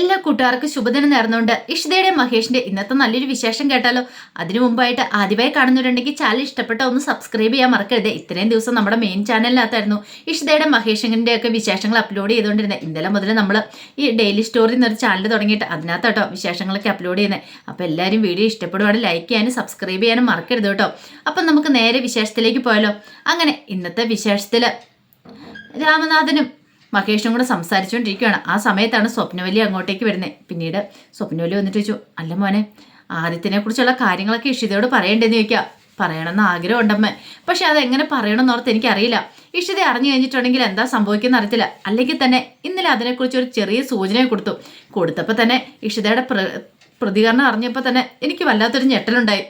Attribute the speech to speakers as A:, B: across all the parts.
A: എല്ലാ കൂട്ടുകാർക്കും ശുഭദിനം നേർന്നുകൊണ്ട് ഇഷിതയുടെ മഹേഷിന്റെ ഇന്നത്തെ നല്ലൊരു വിശേഷം കേട്ടാലോ? അതിനു മുമ്പായിട്ട് ആദ്യമായി കാണുന്നവരുണ്ടെങ്കിൽ ചാനൽ ഇഷ്ടപ്പെട്ട ഒന്ന് സബ്സ്ക്രൈബ് ചെയ്യാൻ മറക്കരുത്. ഇത്രയും ദിവസം നമ്മുടെ മെയിൻ ചാനലിനകത്തായിരുന്നു ഇഷിതയുടെ മഹേഷിന്റെ ഒക്കെ വിശേഷങ്ങൾ അപ്ലോഡ് ചെയ്തുകൊണ്ടിരുന്നത്. ഇന്നലെ മുതൽ നമ്മൾ ഈ ഡെയിലി സ്റ്റോറി എന്നൊരു ചാനൽ തുടങ്ങിയിട്ട് അതിനകത്ത് കേട്ടോ വിശേഷങ്ങളൊക്കെ അപ്ലോഡ് ചെയ്യുന്നത് അപ്പോൾ എല്ലാവരും വീഡിയോ ഇഷ്ടപ്പെടുവാണെങ്കിൽ ലൈക്ക് ചെയ്യാനും സബ്സ്ക്രൈബ് ചെയ്യാനും മറക്കരുത് കേട്ടോ. അപ്പം നമുക്ക് നേരെ വിശേഷത്തിലേക്ക് പോയാലോ? അങ്ങനെ ഇന്നത്തെ വിശേഷത്തിൽ രാമനാഥനും മഹേഷും കൂടെ സംസാരിച്ചുകൊണ്ടിരിക്കുകയാണ് ആ സമയത്താണ് സ്വപ്നവലി അങ്ങോട്ടേക്ക് വരുന്നത് പിന്നീട് സ്വപ്നവലി വന്നിട്ട് ചോദിച്ചു അല്ല മോനെ ആദിത്യനെ കുറിച്ചുള്ള കാര്യങ്ങളൊക്കെ ഇഷിതയോട് പറയണ്ടെന്ന് ചോദിക്കുക പറയണമെന്ന് ആഗ്രഹം ഉണ്ടമ്മേ പക്ഷെ അതെങ്ങനെ പറയണമെന്ന് ഓർത്ത് എനിക്കറിയില്ല. ഇഷിത അറിഞ്ഞു കഴിഞ്ഞിട്ടുണ്ടെങ്കിൽ എന്താ സംഭവിക്കുന്ന അറിയത്തില്ല. അല്ലെങ്കിൽ തന്നെ ഇന്നലെ അതിനെക്കുറിച്ച് ഒരു ചെറിയ സൂചന കൊടുത്തു. കൊടുത്തപ്പോൾ തന്നെ ഇഷിതയുടെ പ്ര പ്രതികരണം അറിഞ്ഞപ്പോൾ തന്നെ എനിക്ക് വല്ലാത്തൊരു ഞെട്ടലുണ്ടായി.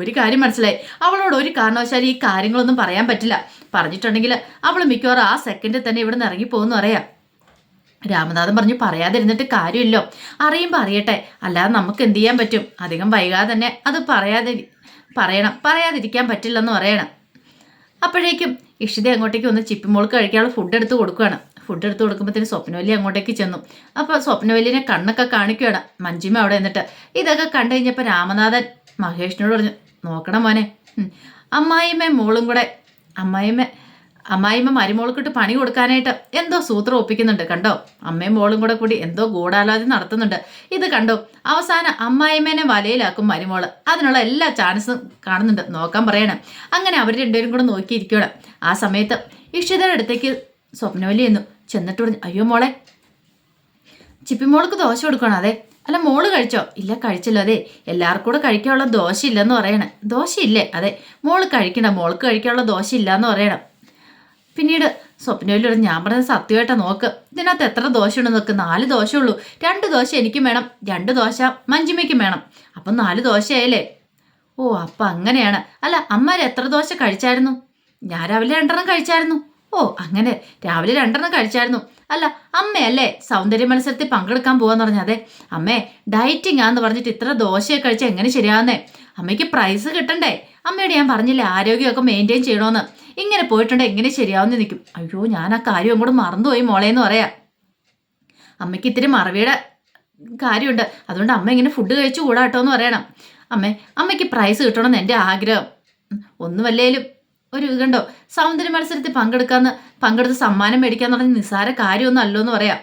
A: ഒരു കാര്യം മനസ്സിലായി. അവളോട് ഒരു കാരണവശാലും ഈ കാര്യങ്ങളൊന്നും പറയാൻ പറ്റില്ല. പറഞ്ഞിട്ടുണ്ടെങ്കിൽ അവൾ മിക്കവാറും ആ സെക്കൻഡിൽ തന്നെ ഇവിടെ നിന്ന് ഇറങ്ങിപ്പോകുന്നു അറിയാം. രാമനാഥൻ പറഞ്ഞു പറയാതിരുന്നിട്ട് കാര്യമില്ലോ. അറിയുമ്പോൾ അറിയട്ടെ. അല്ലാതെ നമുക്ക് എന്ത് ചെയ്യാൻ പറ്റും? അധികം വൈകാതെ തന്നെ അത് പറയാതെ പറയണം. പറയാതിരിക്കാൻ പറ്റില്ലെന്ന് പറയണം. അപ്പോഴേക്കും ഇഷിത അങ്ങോട്ടേക്ക് ഒന്ന് ചിപ്പിമോൾക്ക് കഴിക്കാനുള്ള ഫുഡ് എടുത്ത് കൊടുക്കുകയാണ് ഫുഡ് എടുത്ത് കൊടുക്കുമ്പോഴത്തേന് സ്വപ്നവല്ലി അങ്ങോട്ടേക്ക് ചെന്നു. അപ്പോൾ സ്വപ്നവല്ലിനെ കണ്ണൊക്കെ കാണിക്കുകയാണ് മഞ്ജിമ അവിടെ എന്നിട്ട് ഇതൊക്കെ കണ്ടു കഴിഞ്ഞപ്പോൾ രാമനാഥൻ മഹേഷിനോട് പറഞ്ഞു നോക്കണം മോനെ. ഉം. മോളും കൂടെ അമ്മായിമ്മ അമ്മായിമ്മ മരുമോൾക്കിട്ട് പണി കൊടുക്കാനായിട്ട് എന്തോ സൂത്രം ഒപ്പിക്കുന്നുണ്ട് കണ്ടോ? അമ്മയും മോളും കൂടെ കൂടി എന്തോ ഗൂഢാലോചന നടത്തുന്നുണ്ട്. ഇത് കണ്ടോ? അവസാനം അമ്മായിമ്മേനെ വലയിലാക്കും മരുമോൾ. അതിനുള്ള എല്ലാ ചാൻസും കാണുന്നുണ്ട് നോക്കാൻ പറയണം. അങ്ങനെ അവർ രണ്ടുപേരും കൂടെ നോക്കിയിരിക്കണം ആ സമയത്ത് ഇഷിതയുടെ അടുത്തേക്ക് സ്വപ്നവലി എന്നു ചെന്നിട്ട് പറഞ്ഞു അയ്യോ മോളെ ചിപ്പിമോൾക്ക് ദോശ കൊടുക്കണം? അതെ. അല്ല മോൾ കഴിച്ചോ? ഇല്ല കഴിച്ചില്ല. അതെ എല്ലാവർക്കും കൂടെ കഴിക്കാനുള്ള ദോശ ഇല്ലെന്ന് പറയണം. ദോശ ഇല്ലേ അതെ. മോൾ കഴിക്കണം. മോൾക്ക് കഴിക്കാനുള്ള ദോശ ഇല്ലയെന്ന് പറയണം. പിന്നീട് സ്വപ്നയിലൂടെ ഞാൻ പറഞ്ഞത് സത്യമായിട്ട് നോക്ക്. ഇതിനകത്ത് എത്ര ദോശ ഉണ്ട് നോക്ക്. നാല് ദോശ ഉള്ളൂ രണ്ട് ദോശ എനിക്കും വേണം. രണ്ട് ദോശ മഞ്ചിമയ്ക്കും വേണം. അപ്പം നാല് ദോശയായില്ലേ? ഓ അപ്പം അങ്ങനെയാണ്. അല്ല അമ്മ എത്ര ദോശ കഴിച്ചായിരുന്നു? ഞാൻ രാവിലെ രണ്ടെണ്ണം കഴിച്ചായിരുന്നു. ഓ അങ്ങനെ. രാവിലെ രണ്ടെണ്ണം കഴിച്ചായിരുന്നു. അല്ല അമ്മയല്ലേ സൗന്ദര്യ മത്സരത്തിൽ പങ്കെടുക്കാൻ പോവാന്ന് പറഞ്ഞ അതെ അമ്മേ ഡയറ്റിംഗ് ആന്ന് പറഞ്ഞിട്ട് ഇത്ര ദോശയൊക്കെ കഴിച്ചാൽ എങ്ങനെ ശരിയാവുന്നേ? അമ്മയ്ക്ക് പ്രൈസ് കിട്ടണ്ടേ? അമ്മയോട് ഞാൻ പറഞ്ഞില്ലേ ആരോഗ്യമൊക്കെ മെയിന്റെയിൻ ചെയ്യണമെന്ന് ഇങ്ങനെ പോയിട്ടുണ്ട് എങ്ങനെ ശരിയാവുന്ന നിൽക്കും അയ്യോ ഞാൻ ആ കാര്യം അങ്ങോട്ട് മറന്നുപോയി മോളേന്ന് പറയാം. അമ്മയ്ക്ക് ഇത്തിരി മറവിയുടെ കാര്യമുണ്ട്. അതുകൊണ്ട് അമ്മ ഇങ്ങനെ ഫുഡ് കഴിച്ചു കൂടാട്ടോ എന്ന് പറയണം. അമ്മേ അമ്മയ്ക്ക് പ്രൈസ് കിട്ടണമെന്ന് എന്റെ ആഗ്രഹം. ഒന്നുമല്ലേലും. ഒരു കണ്ടോ? സൗന്ദര്യ മത്സരത്തിൽ പങ്കെടുക്കാന്ന് പങ്കെടുത്ത് സമ്മാനം മേടിക്കാന്ന് പറഞ്ഞ നിസ്സാര കാര്യമൊന്നും അല്ലോ എന്ന് പറയാം.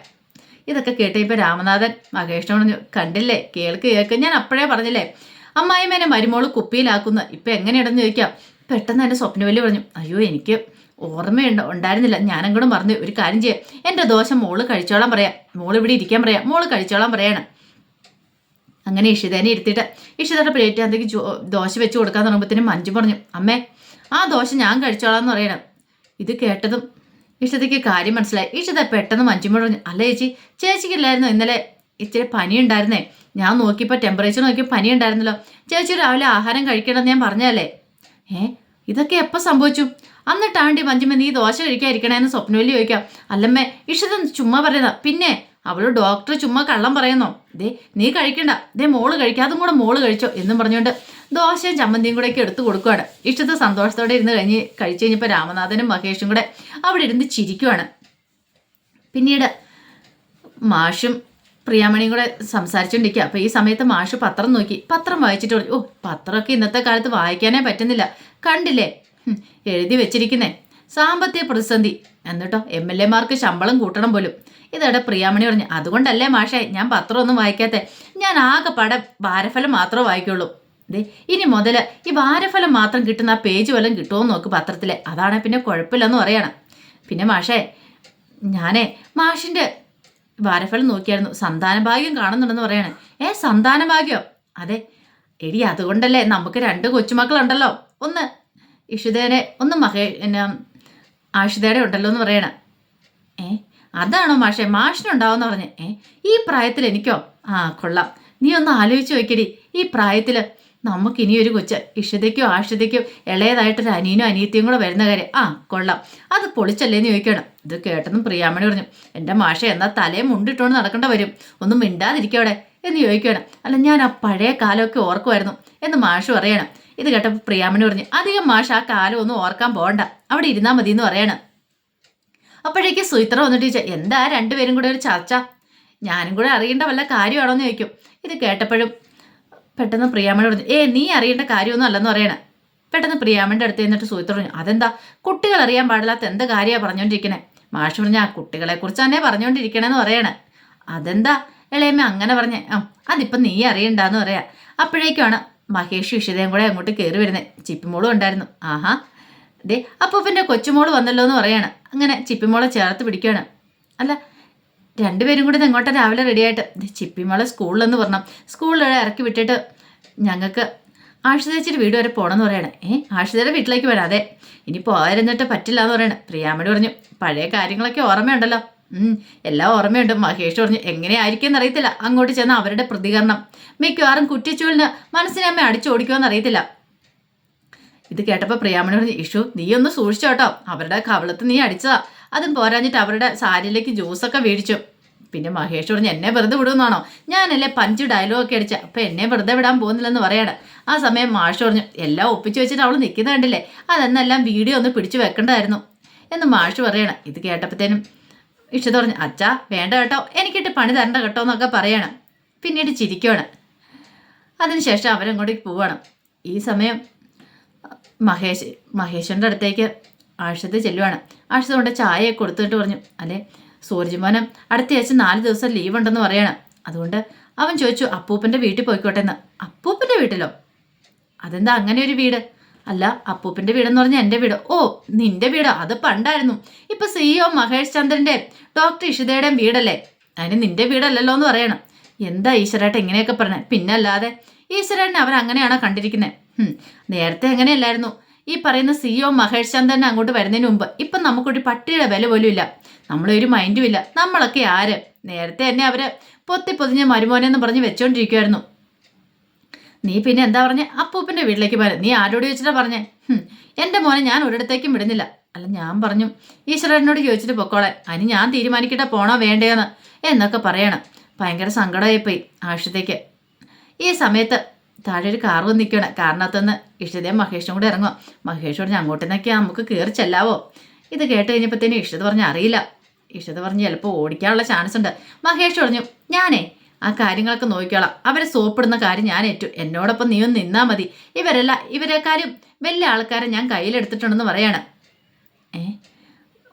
A: ഇതൊക്കെ കേട്ടപ്പോൾ രാമനാഥൻ മഹേഷിനോട് പറഞ്ഞു കണ്ടില്ലേ? കേൾക്ക് കേൾക്ക്. ഞാൻ അപ്പോഴേ പറഞ്ഞില്ലേ? അമ്മായിമേനെ മരുമോൾ കുപ്പിയിലാക്കുന്ന. ഇപ്പം എങ്ങനെയാണെന്ന് ചോദിക്കാം. പെട്ടെന്ന് എന്റെ സ്വപ്നവല്ലി പറഞ്ഞു അയ്യോ എനിക്ക് ഓർമ്മയുണ്ട്. ഉണ്ടായിരുന്നില്ല. ഞാനങ്ങോട്ടും പറഞ്ഞു ഒരു കാര്യം ചെയ്യാം. എന്റെ ദോശ മോൾ കഴിച്ചോളാൻ പറയാം. മോൾ ഇവിടെ ഇരിക്കാൻ പറയാം. മോൾ കഴിച്ചോളാൻ പറയാണ്. അങ്ങനെ ഇഷിതേനെ ഇരുത്തിയിട്ട് ഇഷിതയുടെ പ്ലേറ്റ് അകത്തേക്ക് ദോശ വെച്ച് കൊടുക്കാൻ തുടങ്ങുമ്പോഴത്തേനും മഞ്ജു പറഞ്ഞു അമ്മേ ആ ദോശ ഞാൻ കഴിച്ചോളാം എന്ന് പറയണം. ഇത് കേട്ടതും ഇഷ്ടത്തേക്ക് കാര്യം മനസ്സിലായി. ഇഷ്ടത പെട്ടെന്ന് മഞ്ചുമുഴ പറഞ്ഞു അല്ല ചേച്ചി ചേച്ചിക്കില്ലായിരുന്നു ഇന്നലെ? ഇച്ചിരി പനി ഉണ്ടായിരുന്നേ. ഞാൻ നോക്കിയപ്പോൾ ടെമ്പറേച്ചർ നോക്കിയപ്പോൾ പനി ഉണ്ടായിരുന്നല്ലോ. ചേച്ചി രാവിലെ ആഹാരം കഴിക്കണമെന്ന് ഞാൻ പറഞ്ഞല്ലേ ഏ ഇതൊക്കെ എപ്പോൾ സംഭവിച്ചു? അന്നിട്ടാണ്ടി മഞ്ചുമ നീ ദോശ കഴിക്കാതിരിക്കണേന്ന് സ്വപ്നവല്ലി ചോദിക്കാം. അല്ലമ്മേ ഇഷ്ടത ചുമ്മാ പറയുന്ന പിന്നെ അവൾ ഡോക്ടർ ചുമ്മാ കള്ളം പറയുന്നോ? ദേ നീ കഴിക്കണ്ട. ദേ മോൾ കഴിക്കാതും കൂടെ മോൾ കഴിച്ചോ എന്നും പറഞ്ഞുകൊണ്ട് ദോശയും ചമ്മന്തിയും കൂടെ ഒക്കെ എടുത്തു കൊടുക്കുകയാണ് ഇഷ്ടത്തെ സന്തോഷത്തോടെ ഇരുന്ന് കഴിഞ്ഞ് കഴിച്ചു കഴിഞ്ഞപ്പോൾ രാമനാഥനും മഹേഷും കൂടെ അവിടെ ഇരുന്ന് ചിരിക്കുവാണ്. പിന്നീട് മാഷും പ്രിയാമണിയും കൂടെ സംസാരിച്ചുകൊണ്ടിരിക്കുക അപ്പോൾ ഈ സമയത്ത് മാഷ് പത്രം നോക്കി. പത്രം വായിച്ചിട്ട് പറഞ്ഞു ഓ പത്രമൊക്കെ ഇന്നത്തെ കാലത്ത് വായിക്കാനേ പറ്റുന്നില്ല. കണ്ടില്ലേ? എഴുതി വെച്ചിരിക്കുന്നേ. സാമ്പത്തിക പ്രതിസന്ധി. എന്നിട്ടോ എം എൽ എമാർക്ക് ശമ്പളം കൂട്ടണം പോലും. ഇതവിടെ പ്രിയാമണി പറഞ്ഞു അതുകൊണ്ടല്ലേ മാഷേ ഞാൻ പത്രമൊന്നും വായിക്കാത്തേ. ഞാൻ ആകെ പട ഭാരഫലം മാത്രമേ വായിക്കുള്ളൂ. ദേ ഇനി മുതൽ ഈ വാരഫലം മാത്രം കിട്ടുന്ന ആ പേജ് വല്ലതും കിട്ടുമോ എന്ന് നോക്ക് പത്രത്തിലെ. അതാണ് പിന്നെ കുഴപ്പമില്ലെന്ന് പറയണം. പിന്നെ മാഷേ ഞാനേ മാഷിന്റെ വാരഫലം നോക്കിയായിരുന്നു. സന്താനഭാഗ്യം കാണുന്നുണ്ടെന്ന് പറയണേ. ഏ സന്താന ഭാഗ്യം? അതെ. എടി അതുകൊണ്ടല്ലേ നമുക്ക് രണ്ട് കൊച്ചുമക്കളുണ്ടല്ലോ. ഒന്ന് ഇഷുദേനെ ഒന്ന് മഹേ പിന്നെ ആഷിതയുടെ ഉണ്ടല്ലോ എന്ന് പറയണേ. ഏ അതാണോ മാഷെ മാഷിനുണ്ടാവുമെന്ന് പറഞ്ഞേ. ഏ ഈ പ്രായത്തിൽ എനിക്കോ ആ കൊള്ളാം. നീ ഒന്ന് ആലോചിച്ച് നോക്കിയടി. ഈ പ്രായത്തിൽ നമുക്ക് ഇനി ഒരു കൊച്ച്. ഇഷിതയ്ക്കോ ആഷിതയ്ക്കോ ഇളയതായിട്ടൊരു അനിയനോ അനിയത്തിയും കൂടെ വരുന്ന കാര്യം. ആ കൊള്ളാം. അത് പൊളിച്ചല്ലേന്ന് ചോദിക്കണം. ഇത് കേട്ടെന്നും പ്രിയാമണി പറഞ്ഞു എന്റെ മാഷ എന്നാൽ തലയെ മുണ്ടിട്ടോണ്ട് നടക്കേണ്ട വരും. ഒന്നും മിണ്ടാതിരിക്കവിടെ എന്ന് ചോദിക്കണം അല്ല ഞാൻ ആ പഴയ കാലമൊക്കെ ഓർക്കുമായിരുന്നു എന്ന് മാഷ് പറയണം. ഇത് കേട്ടപ്പോൾ പ്രിയാമണി പറഞ്ഞു അധികം മാഷ ആ കാലം ഒന്നും ഓർക്കാൻ പോകണ്ട. അവിടെ ഇരുന്നാൽ മതി എന്ന് പറയണം. അപ്പോഴേക്ക് സുയിത്ര വന്നിട്ട് ചോദിച്ചാൽ എന്താ രണ്ടുപേരും കൂടെ ഒരു ചർച്ച? ഞാനും കൂടെ അറിയേണ്ട വല്ല കാര്യമാണോ എന്ന് ചോദിക്കും. ഇത് കേട്ടപ്പോഴും പെട്ടെന്ന് പ്രിയാമ്മയോട് പറഞ്ഞു ഏ നീ അറിയേണ്ട കാര്യമൊന്നും അല്ലെന്ന് പറയണേ. പെട്ടെന്ന് പ്രിയാമ്മയുടെ അടുത്ത് എന്നിട്ട് സുഹൃത്ത് പറഞ്ഞു അതെന്താ? കുട്ടികൾ അറിയാൻ പാടില്ലാത്ത എന്ത് കാര്യമാണ് പറഞ്ഞുകൊണ്ടിരിക്കണേ മാഷ് പറഞ്ഞ ആ കുട്ടികളെ കുറിച്ച് തന്നെ പറഞ്ഞുകൊണ്ടിരിക്കണേന്ന് പറയണേ. അതെന്താ? ഇളയമ്മ അങ്ങനെ പറഞ്ഞേ ആ അതിപ്പം നീ അറിയണ്ടെന്ന് പറയാ. അപ്പോഴേക്കുമാണ് മഹേഷ് വിഷിതയും കൂടെ അങ്ങോട്ട് കയറി വരുന്നത് ചിപ്പിമോളും ഉണ്ടായിരുന്നു. ആഹാ ദേ അപ്പൂപ്പന്റെ കൊച്ചുമോൾ വന്നല്ലോ എന്ന് പറയാണ്. അങ്ങനെ ചിപ്പിമോളെ ചേർത്ത് പിടിക്കുകയാണ് അല്ല രണ്ടുപേരും കൂടി ഇങ്ങോട്ട് രാവിലെ റെഡിയായിട്ട് ചിപ്പിമോളെ സ്കൂളിലെന്ന് പറഞ്ഞു സ്കൂളിൽ ഇറക്കി വിട്ടിട്ട് ഞങ്ങൾക്ക് ആഷിതേച്ചിയുടെ വീട് വരെ പോകണമെന്ന് പറയണേ. ഏ ആഷിതയുടെ വീട്ടിലേക്ക് വരാം. അതെ ഇനി പോകാതിരുന്നിട്ട് പറ്റില്ല എന്ന് പറയണേ. പ്രിയാമ്മയോട് പറഞ്ഞു പഴയ കാര്യങ്ങളൊക്കെ ഓർമ്മയുണ്ടല്ലോ. എല്ലാം ഓർമ്മയുണ്ട്. മഹേഷ് പറഞ്ഞു എങ്ങനെയായിരിക്കും എന്നറിയത്തില്ല. അങ്ങോട്ട് ചെന്ന അവരുടെ പ്രതികരണം. മിക്കവാറും കുറ്റിച്ചൂലിന് മനസ്സിനെ അമ്മ അടിച്ചോടിക്കുമെന്ന് അറിയത്തില്ല. ഇത് കേട്ടപ്പോൾ പ്രിയാമണി പറഞ്ഞു ഇഷു നീ ഒന്ന് സൂക്ഷിച്ചോട്ടോ. അവരുടെ കവളത്ത് നീ അടിച്ചതാ. അതും പോരാഞ്ഞിട്ട് അവരുടെ സാരിയിലേക്ക് ജ്യൂസൊക്കെ മേടിച്ചു. പിന്നെ മഹേഷ് പറഞ്ഞു എന്നെ വെറുതെ വിടുമെന്നാണോ? ഞാനല്ലേ പഞ്ച് ഡയലോഗ് ഒക്കെ അടിച്ച. അപ്പം എന്നെ വെറുതെ വിടാൻ പോകുന്നില്ലെന്ന് പറയണം. ആ സമയം മാഷ് പറഞ്ഞു എല്ലാം ഒപ്പിച്ചു വെച്ചിട്ട് അവൾ നിൽക്കുന്ന കണ്ടില്ലേ? അതെന്നെല്ലാം വീഡിയോ ഒന്ന് പിടിച്ചു വെക്കണ്ടായിരുന്നു. എന്ന് മാഷ് പറയണം. ഇത് കേട്ടപ്പോഴത്തേനും ഇഷ്ടം പറഞ്ഞു അച്ഛാ വേണ്ട കേട്ടോ. എനിക്കിട്ട് പണി തരണ്ട കേട്ടോ എന്നൊക്കെ പറയണം. പിന്നീട് ചിരിക്കുകയാണ് അതിനുശേഷം അവരങ്ങോട്ടേക്ക് പോവാണ്. ഈ സമയം മഹേഷ് മഹേഷിന്റെ അടുത്തേക്ക് ആഴ്ചത്ത് ചെല്ലുവാണ്. ആഴ്ച കൊണ്ട് ചായയൊക്കെ കൊടുത്തിട്ട് പറഞ്ഞു അല്ലേ സൂരജ്മോനം അടുത്ത ആഴ്ച നാല് ദിവസം ലീവ് ഉണ്ടെന്ന് പറയണം. അതുകൊണ്ട് അവൻ ചോദിച്ചു അപ്പൂപ്പന്റെ വീട്ടിൽ പോയിക്കോട്ടെ എന്ന് അപ്പൂപ്പന്റെ വീട്ടിലോ? അതെന്താ അങ്ങനെ ഒരു വീട്? അല്ല അപ്പൂപ്പന്റെ വീടെന്ന് പറഞ്ഞാൽ എന്റെ വീട്. ഓ നിന്റെ വീടോ? അത് പണ്ടായിരുന്നു. ഇപ്പൊ സിഇഒ മഹേഷ് ചന്ദ്രന്റെ ഡോക്ടർ ഇഷിതയുടെയും വീടല്ലേ? അതിന് നിന്റെ വീടല്ലല്ലോ എന്ന് പറയണം. എന്താ ഈശ്വരേട്ട ഇങ്ങനെയൊക്കെ പറഞ്ഞത് പിന്നെ അല്ലാതെ ഈശ്വരേട്ടനെ അവർ അങ്ങനെയാണോ കണ്ടിരിക്കുന്നത് നേരത്തെ അങ്ങനെയല്ലായിരുന്നു. ഈ പറയുന്ന സിഇഒ മഹേഷ് ചന്ദ്രൻ അങ്ങോട്ട് വരുന്നതിന് മുമ്പ് ഇപ്പം നമുക്കൊരു പട്ടിയുടെ വില പോലും ഇല്ല. നമ്മളൊരു മൈൻഡും ഇല്ല. നമ്മളൊക്കെ ആര്? നേരത്തെ തന്നെ അവർ പൊത്തി പൊതിഞ്ഞ മരുമോനെന്ന് പറഞ്ഞ് വെച്ചോണ്ടിരിക്കുമായിരുന്നു നീ പിന്നെ എന്താ പറഞ്ഞ? അപ്പൂപ്പന്റെ വീട്ടിലേക്ക് പോയ നീ ആരോട് ചോദിച്ചിട്ടാ പറഞ്ഞേ? എന്റെ മോനെ ഞാൻ ഒരിടത്തേക്കും വിടുന്നില്ല. അല്ല ഞാൻ പറഞ്ഞു ഈശ്വരനോട് ചോദിച്ചിട്ട് പൊക്കോളെ. അനി ഞാൻ തീരുമാനിക്കട്ടെ പോണോ വേണ്ടേന്ന് എന്നൊക്കെ പറയണം. ഭയങ്കര സങ്കടമായിപ്പോയി ആവശ്യത്തേക്ക്. ഈ സമയത്ത് താഴെ ഒരു കാർ വന്ന് നിൽക്കണം കാറിനകത്തുനിന്ന് ഇഷ്ടതയും മഹേഷും കൂടെ ഇറങ്ങുക മഹേഷ് പറഞ്ഞ് അങ്ങോട്ട് നിന്നൊക്കെ നമുക്ക് കയറി ചെല്ലാവോ? ഇത് കേട്ട് കഴിഞ്ഞപ്പോഴത്തേനും ഇഷ്ടത പറഞ്ഞ് അറിയില്ല. ഇഷ്ടത പറഞ്ഞ് ചിലപ്പോൾ ഓടിക്കാനുള്ള ചാൻസ് ഉണ്ട്. മഹേഷ് പറഞ്ഞു ഞാനേ ആ കാര്യങ്ങളൊക്കെ നോക്കിക്കോളാം. അവരെ സോപ്പിടുന്ന കാര്യം ഞാൻ ഏറ്റു. എന്നോടൊപ്പം നീ ഒന്ന് നിന്നാൽ മതി. ഇവരല്ല ഇവരെക്കാരും വലിയ ആൾക്കാരെ ഞാൻ കയ്യിലെടുത്തിട്ടുണ്ടെന്ന് പറയാണ്. ഏ?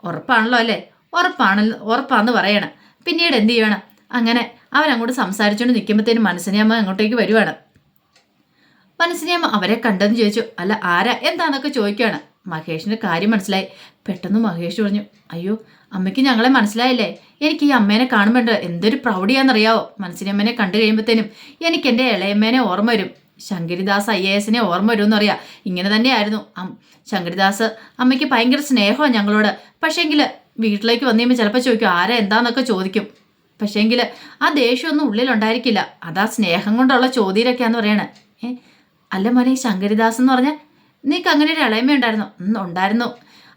A: ഉറപ്പാണല്ലോ അല്ലേ? ഉറപ്പാണല്ലോ ഉറപ്പാന്ന് പറയണം. പിന്നീട് എന്ത് ചെയ്യണം? അങ്ങനെ അവരങ്ങോട്ട് സംസാരിച്ചുകൊണ്ട് നിൽക്കുമ്പോഴത്തേനും മനസ്സിനെ അമ്മ അങ്ങോട്ടേക്ക് വരുവാണ്. മനസ്സിനെയമ്മ അവരെ കണ്ടെന്ന് ചോദിച്ചു. അല്ല ആരാ? എന്താന്നൊക്കെ ചോദിക്കുകയാണ്. മഹേഷിന്റെ കാര്യം മനസ്സിലായി. പെട്ടെന്ന് മഹേഷ് പറഞ്ഞു അയ്യോ അമ്മയ്ക്ക് ഞങ്ങളെ മനസ്സിലായില്ലേ? എനിക്ക് ഈ അമ്മേനെ കാണുമ്പോണ്ട് എന്തൊരു പ്രൗഢിയാണെന്നറിയാവോ മനസ്സിനമ്മേനെ കണ്ടു കഴിയുമ്പോഴത്തേനും എനിക്ക് എന്റെ ഇളയമ്മേനെ ഓർമ്മ വരും. ശങ്കരിദാസ് ഐ എ എസിനെ ഓർമ്മ വരും എന്നറിയാം ഇങ്ങനെ തന്നെയായിരുന്നു. ശങ്കരിദാസ് അമ്മയ്ക്ക് ഭയങ്കര സ്നേഹമാണ് ഞങ്ങളോട്. പക്ഷേങ്കിൽ വീട്ടിലേക്ക് വന്നു കഴിയുമ്പോൾ ചിലപ്പോൾ ചോദിക്കും ആരാ? എന്താന്നൊക്കെ ചോദിക്കും. പക്ഷേങ്കിൽ ആ ദേഷ്യമൊന്നും ഉള്ളിലുണ്ടായിരിക്കില്ല. അതാ സ്നേഹം കൊണ്ടുള്ള ചോദ്യയിലൊക്കെയാണെന്ന് പറയണേ. ഏ അല്ല മോനെ ശങ്കരിദാസ് എന്ന് പറഞ്ഞാൽ നിനക്ക് അങ്ങനെ ഒരു ഇളയമ ഉണ്ടായിരുന്നു. ഉണ്ടായിരുന്നു.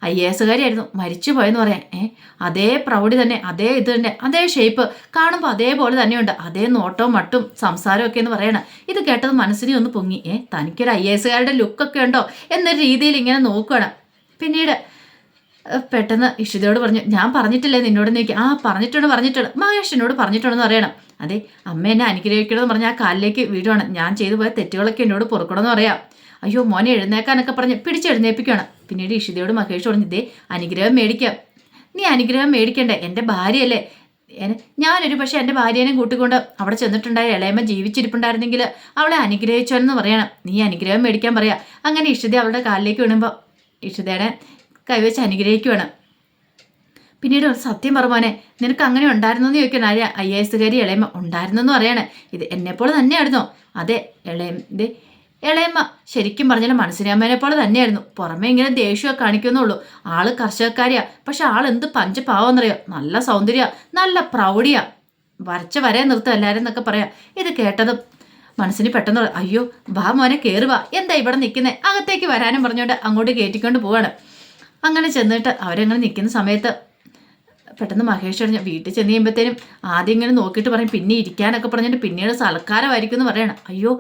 A: ഐ എ എസുകാരിയായിരുന്നു. മരിച്ചു പോയെന്ന് പറയാം. ഏ അതേ പ്രൗഢി തന്നെ അതേ ഇത് തന്നെ അതേ ഷേപ്പ് കാണുമ്പോൾ അതേപോലെ തന്നെയുണ്ട്. അതേ നോട്ടവും മട്ടും സംസാരവും ഒക്കെ എന്ന് പറയണം. ഇത് കേട്ടത് മനസ്സിനെ ഒന്ന് പൊങ്ങി. ഏ തനിക്കൊരു ഐ എ എസുകാരുടെ ലുക്കൊക്കെ ഉണ്ടോ എന്നൊരു രീതിയിൽ ഇങ്ങനെ നോക്കുകയാണ് പിന്നീട് പെട്ടെന്ന് ഇഷിതയോട് പറഞ്ഞു ഞാൻ പറഞ്ഞിട്ടില്ലേ നിന്നോട് നീക്കി ആ പറഞ്ഞിട്ടുണ്ട് പറഞ്ഞിട്ടുണ്ട്. മഹേഷിനോട് പറഞ്ഞിട്ടുണ്ടെന്ന് പറയണം അതെ അമ്മ എന്നെ അനുഗ്രഹിക്കണമെന്ന് പറഞ്ഞാൽ ആ കാലിലേക്ക് വീടുവാണ് ഞാൻ ചെയ്തു പോയ തെറ്റുകളൊക്കെ എന്നോട് പൊറുക്കണമെന്ന് പറയാം. അയ്യോ മോനെ എഴുന്നേക്കാനൊക്കെ പറഞ്ഞ് പിടിച്ചെഴുന്നേപ്പിക്കുകയാണ് പിന്നീട് ഇഷിതയോട് മഹേഷ് പറഞ്ഞു ദേ അനുഗ്രഹം മേടിക്കാം. നീ അനുഗ്രഹം മേടിക്കണ്ടേ എന്റെ ഭാര്യയല്ലേ. ഞാനൊരു പക്ഷേ എന്റെ ഭാര്യേനെ കൂട്ടിക്കൊണ്ട് അവിടെ ചെന്നിട്ടുണ്ടായ ഇളയമ്മ ജീവിച്ചിരിപ്പുണ്ടായിരുന്നെങ്കിൽ അവളെ അനുഗ്രഹിച്ചോന്ന് പറയണം. നീ അനുഗ്രഹം മേടിക്കാൻ പറയാം. അങ്ങനെ ഇഷിത അവളുടെ കാലിലേക്ക് വീണുമ്പോൾ ഇഷിതയുടെ കൈവച്ച് അനുഗ്രഹിക്കുവാണ്. പിന്നീട് സത്യം പറമോനെ നിനക്ക് അങ്ങനെ ഉണ്ടായിരുന്നെന്ന് ചോദിക്കണം ആര്യ ഐ എസുകാരി ഇളയമ്മ ഉണ്ടായിരുന്നെന്ന് പറയണേ. ഇത് എന്നെപ്പോലെ തന്നെയായിരുന്നോ. അതെ ഇളയം ഇളയമ്മ ശരിക്കും പറഞ്ഞാൽ മനസ്സിനമ്മേനെ പോലെ തന്നെയായിരുന്നു. പുറമെ ഇങ്ങനെ ദേഷ്യമൊക്കെ കാണിക്കുന്നുള്ളൂ ആൾ കർഷകക്കാരിയാ. പക്ഷെ ആൾ എന്ത് പഞ്ചപാവെന്നറിയോ നല്ല സൗന്ദര്യ നല്ല പ്രൗഢിയാ. വരച്ച വരെ നിർത്തും എല്ലാവരും എന്നൊക്കെ പറയാം. ഇത് കേട്ടതും മനസ്സിന് പെട്ടെന്ന് അയ്യോ വാ മോനെ കയറുക എന്താ ഇവിടെ നിൽക്കുന്നത് അകത്തേക്ക് വരാനും പറഞ്ഞുകൊണ്ട് അങ്ങോട്ട് കയറ്റിക്കൊണ്ട് പോവാണ്. അങ്ങനെ ചെന്നിട്ട് അവരങ്ങനെ നിൽക്കുന്ന സമയത്ത് പെട്ടെന്ന് മഹേഷ് പറഞ്ഞു വീട്ടിൽ ചെന്ന് കഴിയുമ്പോഴത്തേനും ആദ്യം ഇങ്ങനെ നോക്കിയിട്ട് പറയും പിന്നെ ഇരിക്കാനൊക്കെ പറഞ്ഞിട്ട് പിന്നീട് സൽക്കാരമായിരിക്കും എന്ന് പറയണം. അയ്യോ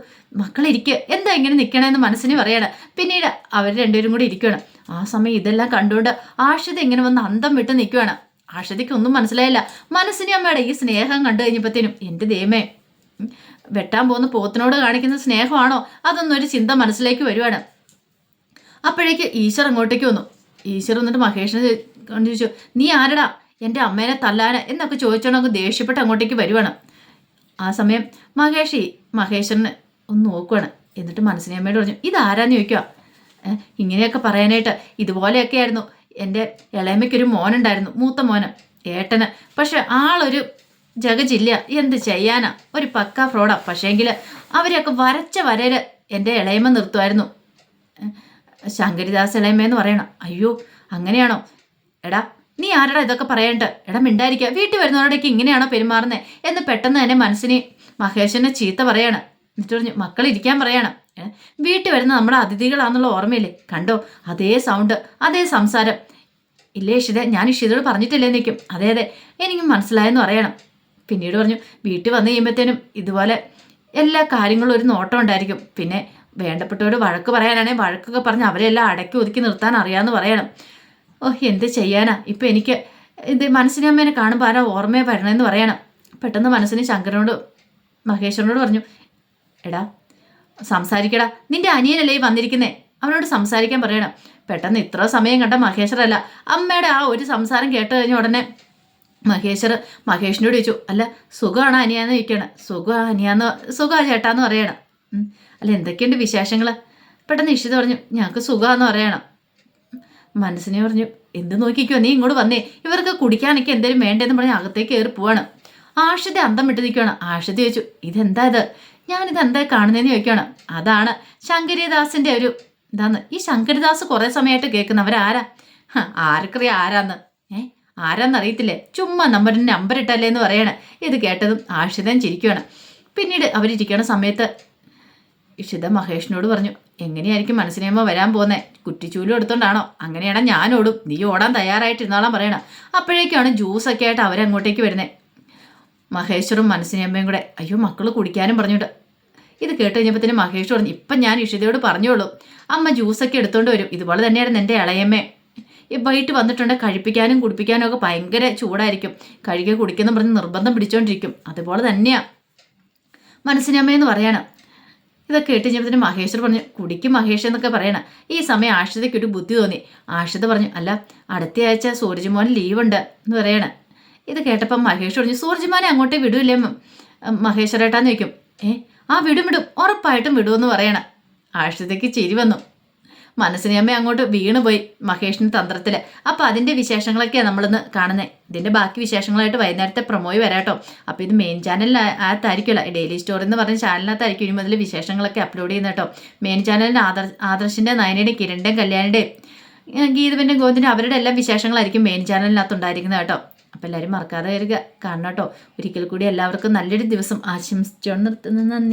A: മക്കളിരിക്കുക എന്താ ഇങ്ങനെ നിൽക്കണമെന്ന് മനസ്സിന് പറയണം. പിന്നീട് അവർ രണ്ടുപേരും കൂടി ഇരിക്കുകയാണ് ആ സമയം ഇതെല്ലാം കണ്ടുകൊണ്ട് ആഷിത ഇങ്ങനെ വന്ന് അന്തം വിട്ട് നിൽക്കുകയാണ് ആഷിതയ്ക്ക് ഒന്നും മനസ്സിലായില്ല. മനസ്സിനെ അമ്മയുടെ ഈ സ്നേഹം കണ്ടു കഴിഞ്ഞപ്പോഴത്തേനും എന്റെ ദൈവമേ വെട്ടാൻ പോകുന്ന പോത്തിനോട് കാണിക്കുന്ന സ്നേഹമാണോ? അതൊന്നും ഒരു ചിന്ത മനസ്സിലേക്ക് വരുവാണ്. അപ്പോഴേക്ക് ഈശ്വർ അങ്ങോട്ടേക്ക് വന്നു. ഈശ്വർ വന്നിട്ട് മഹേഷിനെ കൊണ്ട് ചോദിച്ചു നീ ആരടാ? എന്റെ അമ്മേനെ തല്ലാന? എന്നൊക്കെ ചോദിച്ചോണ്ട് അങ്ങ് ദേഷ്യപ്പെട്ട് അങ്ങോട്ടേക്ക് വരുവാണ്. ആ സമയം മഹേഷി മഹേശ്വരനെ ഒന്ന് നോക്കുവാണ്. എന്നിട്ട് മനസ്സിനെ അമ്മയോട് പറഞ്ഞു ഇതാരാന്ന് ചോദിക്കുക ഇങ്ങനെയൊക്കെ പറയാനായിട്ട് ഇതുപോലെയൊക്കെ ആയിരുന്നു എന്റെ ഇളയമ്മയ്ക്കൊരു മോനുണ്ടായിരുന്നു മൂത്ത മോന് ഏട്ടന്. പക്ഷെ ആളൊരു ജഗജില്ല എന്ത് ചെയ്യാനാ? ഒരു പക്ക ഫ്രോഡാ. പക്ഷേങ്കിൽ അവരെയൊക്കെ വരച്ച വരയിൽ എന്റെ ഇളയമ്മ നിർത്തുമായിരുന്നു ശങ്കരിദാസ് ഇളയമ്മയെന്ന് പറയണം. അയ്യോ അങ്ങനെയാണോ? എടാ നീ ആരടാ ഇതൊക്കെ പറയണ്ട എടാ മിണ്ടായിരിക്കുക വീട്ടിൽ വരുന്നവരോടൊക്കെ ഇങ്ങനെയാണോ പെരുമാറുന്നത് എന്ന് പെട്ടെന്ന് തന്നെ മനസ്സിന് മഹേഷനെ ചീത്ത പറയാണ്. എന്നിട്ട് പറഞ്ഞു മക്കൾ ഇരിക്കാൻ പറയണം. വീട്ടിൽ വരുന്ന നമ്മുടെ അതിഥികളാണെന്നുള്ള ഓർമ്മയില്ലേ? കണ്ടോ? അതേ സൗണ്ട് അതേ സംസാരം. ഇല്ലേ ഇഷിത ഞാൻ ഇഷിതയോട് പറഞ്ഞിട്ടില്ലേ നിൽക്കും അതെ അതെ. എനിക്ക് മനസ്സിലായെന്ന് പറയണം. പിന്നീട് പറഞ്ഞു വീട്ടിൽ വന്നു കഴിയുമ്പോഴത്തേനും ഇതുപോലെ എല്ലാ കാര്യങ്ങളും ഒരു നോട്ടം ഉണ്ടായിരിക്കും. പിന്നെ വേണ്ടപ്പെട്ടവരോട് വഴക്ക് പറയാനാണെങ്കിൽ വഴക്കൊക്കെ പറഞ്ഞ് അവരെല്ലാം അടക്കി ഒതുക്കി നിർത്താൻ അറിയാമെന്ന് പറയണം. ഓ എന്ത് ചെയ്യാനാ? ഇപ്പം എനിക്ക് ഇത് മനസ്സിനെ അമ്മേനെ കാണുമ്പോൾ ആരാ ഓർമ്മയെ വരണമെന്ന് പറയണം. പെട്ടെന്ന് മനസ്സിന് ശങ്കരനോട് മഹേശ്വരനോട് പറഞ്ഞു എടാ സംസാരിക്കടാ. നിന്റെ അനിയനല്ലേ വന്നിരിക്കുന്നേ? അവനോട് സംസാരിക്കാൻ പറയണം. പെട്ടെന്ന് ഇത്ര സമയം കണ്ട മഹേശ്വരല്ല. അമ്മയുടെ ആ ഒരു സംസാരം കേട്ട് കഴിഞ്ഞ ഉടനെ മഹേശ്വർ മഹേഷിനോട് ചോദിച്ചു അല്ല സുഖമാണ് അനിയാന്ന് ചോദിക്കണം? സുഖ അനിയാന്ന് സുഖമാണ് ചേട്ടാന്ന് പറയണം. അല്ല എന്തൊക്കെയുണ്ട് വിശേഷങ്ങൾ പെട്ടെന്ന് ഇഷിത പറഞ്ഞു ഞങ്ങൾക്ക് സുഖമാണെന്ന് പറയണം. മനസ്സിനെ പറഞ്ഞു എന്ത് നോക്കിക്കോ നീ ഇങ്ങോട്ട് വന്നേ. ഇവർക്ക് കുടിക്കാനൊക്കെ എന്തേലും വേണ്ടതെന്ന് പറഞ്ഞ് അകത്തേക്ക് കയറി പോവാണ്. ആഷിത അന്തം വിട്ട് നിൽക്കുകയാണ്. ആഷിത ചോദിച്ചു ഇതെന്താ ഇത്? ഞാനിത് എന്താ കാണുന്നതെന്ന് ചോദിക്കുകയാണ്. അതാണ് ശങ്കരിദാസിന്റെ ഒരു ഇതാന്ന്. ഈ ശങ്കരിദാസ് കുറെ സമയമായിട്ട് കേൾക്കുന്ന അവരാരാ? ആർക്കറിയാം ആരാന്ന്. ഏ ആരാന്നറിയത്തില്ലേ ചുമ്മാ നമ്പറിന് നമ്പർ ഇട്ടല്ലേ എന്ന് പറയണേ. ഇത് കേട്ടതും ആഷിതം ചിരിക്കുകയാണ്. പിന്നീട് അവരിരിക്കണ സമയത്ത് ഇഷിത മഹേഷിനോട് പറഞ്ഞു എങ്ങനെയായിരിക്കും മനസ്സിനെയമ്മ വരാൻ പോന്നേ? കുറ്റിച്ചൂലും എടുത്തോണ്ടാണോ? അങ്ങനെയാണെ ഞാൻ ഓടും. നീ ഓടാൻ തയ്യാറായിട്ടിരുന്നാളാം പറയണം. അപ്പോഴേക്കാണ് ജ്യൂസൊക്കെ ആയിട്ട് അവരങ്ങോട്ടേക്ക് വരുന്നത് മഹേശ്വറും മനസ്സിനേമ്മയും കൂടെ അയ്യോ മക്കൾ കുടിക്കാനും പറഞ്ഞിട്ട്. ഇത് കേട്ട് കഴിഞ്ഞപ്പോൾ തന്നെ മഹേഷ് പറഞ്ഞു ഇപ്പം ഞാൻ ഇഷിതയോട് പറഞ്ഞോളൂ. അമ്മ ജ്യൂസൊക്കെ എടുത്തോണ്ട് വരും. ഇതുപോലെ തന്നെയായിരുന്നു എന്റെ ഇളയമ്മേ. വൈകിട്ട് വന്നിട്ടുണ്ട് കഴിപ്പിക്കാനും കുടിപ്പിക്കാനും ഒക്കെ ഭയങ്കര ചൂടായിരിക്കും. കഴുകി കുടിക്കുന്നു പറഞ്ഞ് നിർബന്ധം പിടിച്ചോണ്ടിരിക്കും. അതുപോലെ തന്നെയാണ് മനസ്സിനമ്മയെന്ന് പറയണം. ഇതൊക്കെ കേട്ട് കഴിഞ്ഞപ്പോഴത്തേനും മഹേശ്വർ പറഞ്ഞു കുടിക്കും മഹേഷ് എന്നൊക്കെ പറയണം ഈ സമയം ആഷിതയ്ക്ക് ഒരു ബുദ്ധി തോന്നി. ആഷിത പറഞ്ഞു അല്ല അടുത്ത ആഴ്ച ലീവ് ലീവുണ്ട് എന്ന് പറയണം. ഇത് കേട്ടപ്പം മഹേഷ് പറഞ്ഞു സൂരജ്മോനെ അങ്ങോട്ടേ വിടൂല്ലേ മഹേശ്വരേട്ടാന്ന് ചോദിക്കും ഏ ആ വിടും വിടും ഉറപ്പായിട്ടും വിടുമെന്ന് പറയണം. ആഷിതയ്ക്ക് ചിരി വന്നു. മനസ്സിനെ അമ്മ അങ്ങോട്ട് വീണുപോയി മഹേഷിന്റെ തന്ത്രത്തിൽ അപ്പൊ അതിന്റെ വിശേഷങ്ങളൊക്കെയാണ് നമ്മളിന്ന് കാണുന്നത് ഇതിന്റെ ബാക്കി വിശേഷങ്ങളായിട്ട് വൈകുന്നേരത്തെ പ്രൊമോയി വരാട്ടോ. അപ്പൊ ഇത് മെയിൻ ചാനലിനകത്തായിരിക്കുമല്ലോ ഡെയിലി സ്റ്റോറി എന്ന് പറഞ്ഞ ചാനലിനകത്തായിരിക്കും ഇനി മുതൽ വിശേഷങ്ങളൊക്കെ അപ്ലോഡ് ചെയ്യുന്നട്ടോ കേട്ടോ. മെയിൻ ചാനലിന് ആദർ ആദർശിന്റെ നയനയുടെ കിരണിന്റെയും കല്യാണിന്റെയും ഗീതവിന്റെ ഗോവിന്ദിന്റെ അവരുടെ എല്ലാം വിശേഷങ്ങളായിരിക്കും മെയിൻ ചാനലിനകത്ത് ഉണ്ടായിരിക്കുന്നത് കേട്ടോ. അപ്പോൾ എല്ലാവരും മറക്കാതെ വരിക. കാണണം ഒരിക്കൽ കൂടി എല്ലാവർക്കും നല്ലൊരു ദിവസം ആശംസിച്ചുകൊണ്ട് നിർത്തുന്ന. നന്ദി.